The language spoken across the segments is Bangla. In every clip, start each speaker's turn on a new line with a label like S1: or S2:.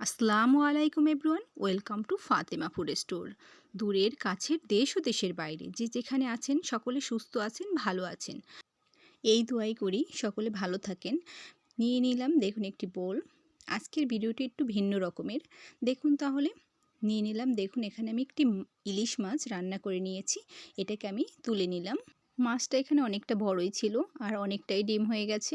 S1: আসসালামু আলাইকুম everyone, welcome to Fatema food store. দূরের, কাছের দেশ ও দেশের বাইরে, যে যেখানে আছেন, সকলে সুস্থ আছেন, ভালো আছেন। এই দোয়াই করি, সকলে ভালো থাকেন। নিয়ে নিলাম, দেখুন একটি বোল। আজকের ভিডিওটি একটু ভিন্ন রকমের। দেখুন তাহলে, নিয়ে নিলাম, দেখুন এখানে আমি একটি ইলিশ মাছ রান্না করে নিয়েছি। এটাকে আমি তুলে নিলাম। মাছটা এখানে অনেকটা বড়ই ছিল আর অনেকটাই ডিম হয়ে গেছে।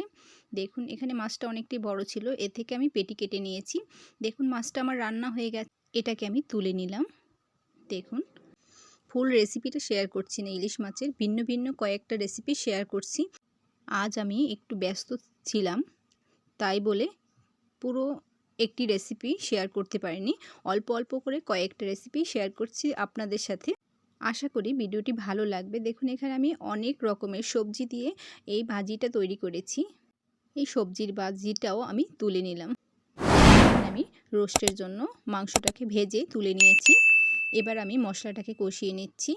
S1: দেখুন, এখানে মাছটা অনেকটাই বড় ছিল। এ থেকে আমি পেটি কেটে নিয়েছি। দেখুন, মাছটা আমার রান্না হয়ে গেছে। এটাকে আমি তুলে নিলাম। দেখুন, ফুল রেসিপিটা শেয়ার করছি না ইলিশ মাছের। ভিন্ন ভিন্ন কয়েকটা রেসিপি শেয়ার করছি। আজ আমি একটু ব্যস্ত ছিলাম, তাই বলে পুরো একটি রেসিপি শেয়ার করতে পারিনি। অল্প অল্প করে কয়েকটা রেসিপি শেয়ার করছি আপনাদের সাথে। আশা করি ভিডিওটি ভালো লাগবে। দেখুন, এখানে আমি অনেক রকমের সবজি দিয়ে এই ভাজিটা তৈরি করেছি। এই সবজির ভাজিটাও আমি তুলে নিলাম। আমি রোস্টের জন্য মাংসটাকে ভেজে তুলে নিয়েছি। এবার আমি মশলাটাকে কষিয়ে নিচ্ছি।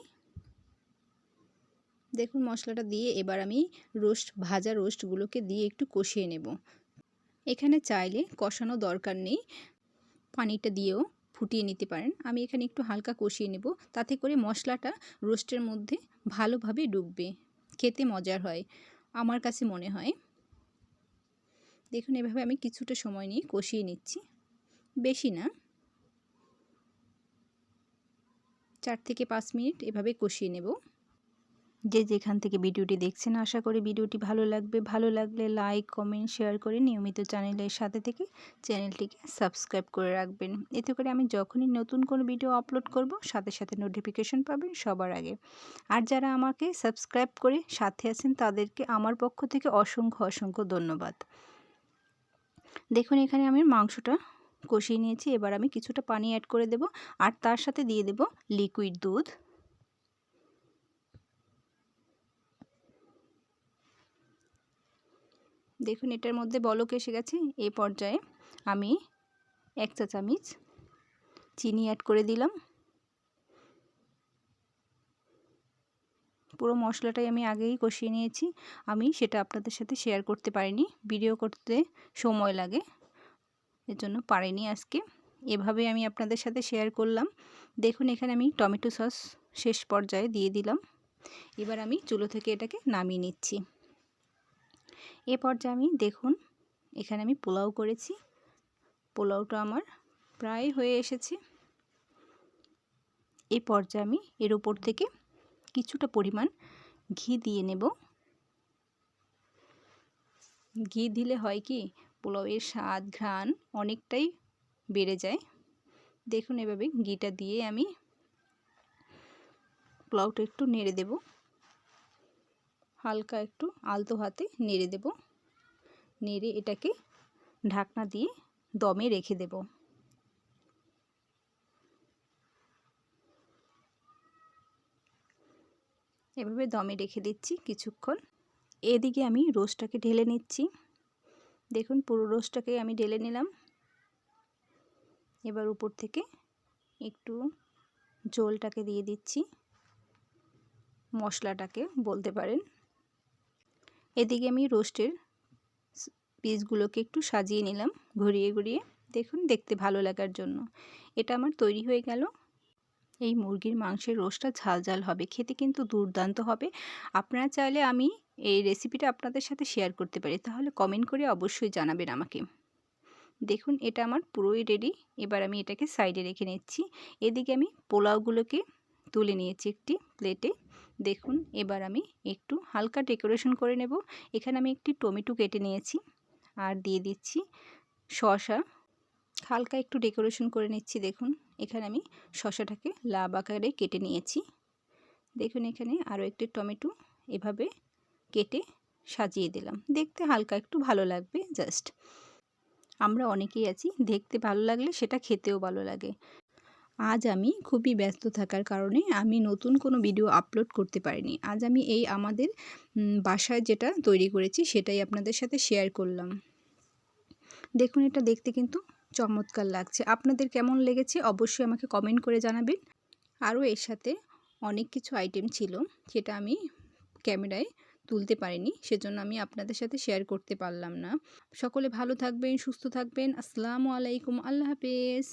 S1: দেখুন, মশলাটা দিয়ে এবার আমি রোস্ট, ভাজা রোস্টগুলোকে দিয়ে একটু কষিয়ে নেব। এখানে চাইলে কষানো দরকার নেই। পানিটা দিয়েও ফুটিয়ে নিতে পারেন। আমি এখানে একটু হালকা কষিয়ে নেব। তাতে করে মশলাটা রোস্টের মধ্যে ভালোভাবে ডুববে। খেতে মজার হয়, আমার কাছে মনে হয়। দেখুন, এভাবে আমি কিছুটা সময় নিয়ে কষিয়ে নিচ্ছি। বেশি না। চার থেকে পাঁচ মিনিট এভাবে কষিয়ে নেব। যে যেখান থেকে ভিডিওটি দেখছেন, আশা করি ভিডিওটি ভালো লাগবে। ভালো লাগলে লাইক, কমেন্ট, শেয়ার করে নিয়মিত চ্যানেলের সাথে থেকে চ্যানেলটিকে সাবস্ক্রাইব করে রাখবেন। এতে করে আমি যখনই নতুন কোনো ভিডিও আপলোড করব, সাথে সাথে নোটিফিকেশন পাবেন সবার আগে। আর যারা আমাকে সাবস্ক্রাইব করে সাথে আছেন, তাদেরকে আমার পক্ষ থেকে অসংখ্য অসংখ্য ধন্যবাদ। দেখুন, এখানে আমি মাংসটা কষিয়ে নিয়েছি। এবার আমি কিছুটা পানি অ্যাড করে দেব। আর তার সাথে দিয়ে দেব লিকুইড দুধ। দেখুন, এটার মধ্যে বলক এসে গেছে। এ পর্যায়ে আমি এক চা চামচ চিনি অ্যাড করে দিলাম। পুরো মশলাটাই আমি আগেই কষিয়ে নিয়েছি। আমি সেটা আপনাদের সাথে শেয়ার করতে পারিনি। ভিডিও করতে সময় লাগে। এর জন্য পারিনি আজকে। এভাবে আমি আপনাদের সাথে শেয়ার করলাম। দেখুন, এখানে আমি টমেটো সস শেষ পর্যায়ে দিয়ে দিলাম। এবার আমি চুলো থেকে এটাকে নামিয়ে নিচ্ছি। এ পর্যায়ে আমি, দেখুন, এখানে আমি পোলাও করেছি। পোলাওটা আমার প্রায় হয়ে এসেছে। এই পর্যায়ে আমি এর ওপর থেকে কিছুটা পরিমাণ ঘি দিয়ে নেব। ঘি দিলে হয় কি, পোলাওয়ের স্বাদ, ঘ্রাণ অনেকটাই বেড়ে যায়। দেখুন এভাবে ঘিটা দিয়ে আমি পোলাওটা একটু নেড়ে দেব। হালকা একটু আলতো হাতে নেড়ে দেব। নেড়ে এটাকে ঢাকনা দিয়ে দমে রেখে দেব। এভাবে দমে রেখে দিচ্ছি কিছুক্ষণ। এদিকে আমি রোস্টটাকে ঢেলে নিচ্ছি। দেখুন, পুরো রোস্টটাকে আমি ঢেলে নিলাম। এবার উপর থেকে একটু জলটাকে দিয়ে দিচ্ছি। মশলাটাকে বলতে পারেন। এদিকে আমি রোস্টের পিসগুলোকে একটু সাজিয়ে নিলাম ঘুরিয়ে ঘুরিয়ে। দেখুন, দেখতে ভালো লাগার জন্য। এটা আমার তৈরি হয়ে গেল। এই মুরগির মাংসের রোস্টটা ঝাল ঝাল হবে, খেতে কিন্তু দুর্দান্ত হবে। আপনারা চাইলে আমি এই রেসিপিটা আপনাদের সাথে শেয়ার করতে পারি, তাহলে কমেন্ট করে অবশ্যই জানাবেন আমাকে। দেখুন, এটা আমার পুরোই রেডি। এবার আমি এটাকে সাইডে রেখে নিচ্ছি। এদিকে আমি পোলাওগুলোকে তুলে নিয়েছি একটি প্লেটে। দেখুন, এবার আমি একটু হালকা ডেকোরেশন করে নেব। এখানে আমি একটি টমেটো কেটে নিয়েছি আর দিয়ে দিচ্ছি শশা হালকা একটু ডেকোরেশন করে নিচ্ছি, দেখুন। এখানে আমি শশাটাকে লাভ আকারে কেটে নিয়েছি। দেখুন, এখানে আরও একটি টমেটো এভাবে কেটে সাজিয়ে দিলাম। দেখতে হালকা একটু ভালো লাগবে, জাস্ট। আমরা অনেকেই আছি, দেখতে ভালো লাগলে সেটা খেতেও ভালো লাগে। আজ আমি খুবই ব্যস্ত থাকার কারণে আমি নতুন কোনো ভিডিও আপলোড করতে পারিনি। আজ আমি এই আমাদের বাসায় যেটা তৈরি করেছি সেটাই আপনাদের সাথে শেয়ার করলাম। দেখুন এটা দেখতে কিন্তু চমৎকার লাগছে। আপনাদের কেমন লেগেছে অবশ্যই আমাকে কমেন্ট করে জানাবেন। আরও এর সাথে অনেক কিছু আইটেম ছিল সেটা আমি ক্যামেরায় তুলতে পারিনি, সেজন্য আমি আপনাদের সাথে শেয়ার করতে পারলাম না। সকলে ভালো থাকবেন, সুস্থ থাকবেন। আসসালামু আলাইকুম, আল্লাহ হাফেজ।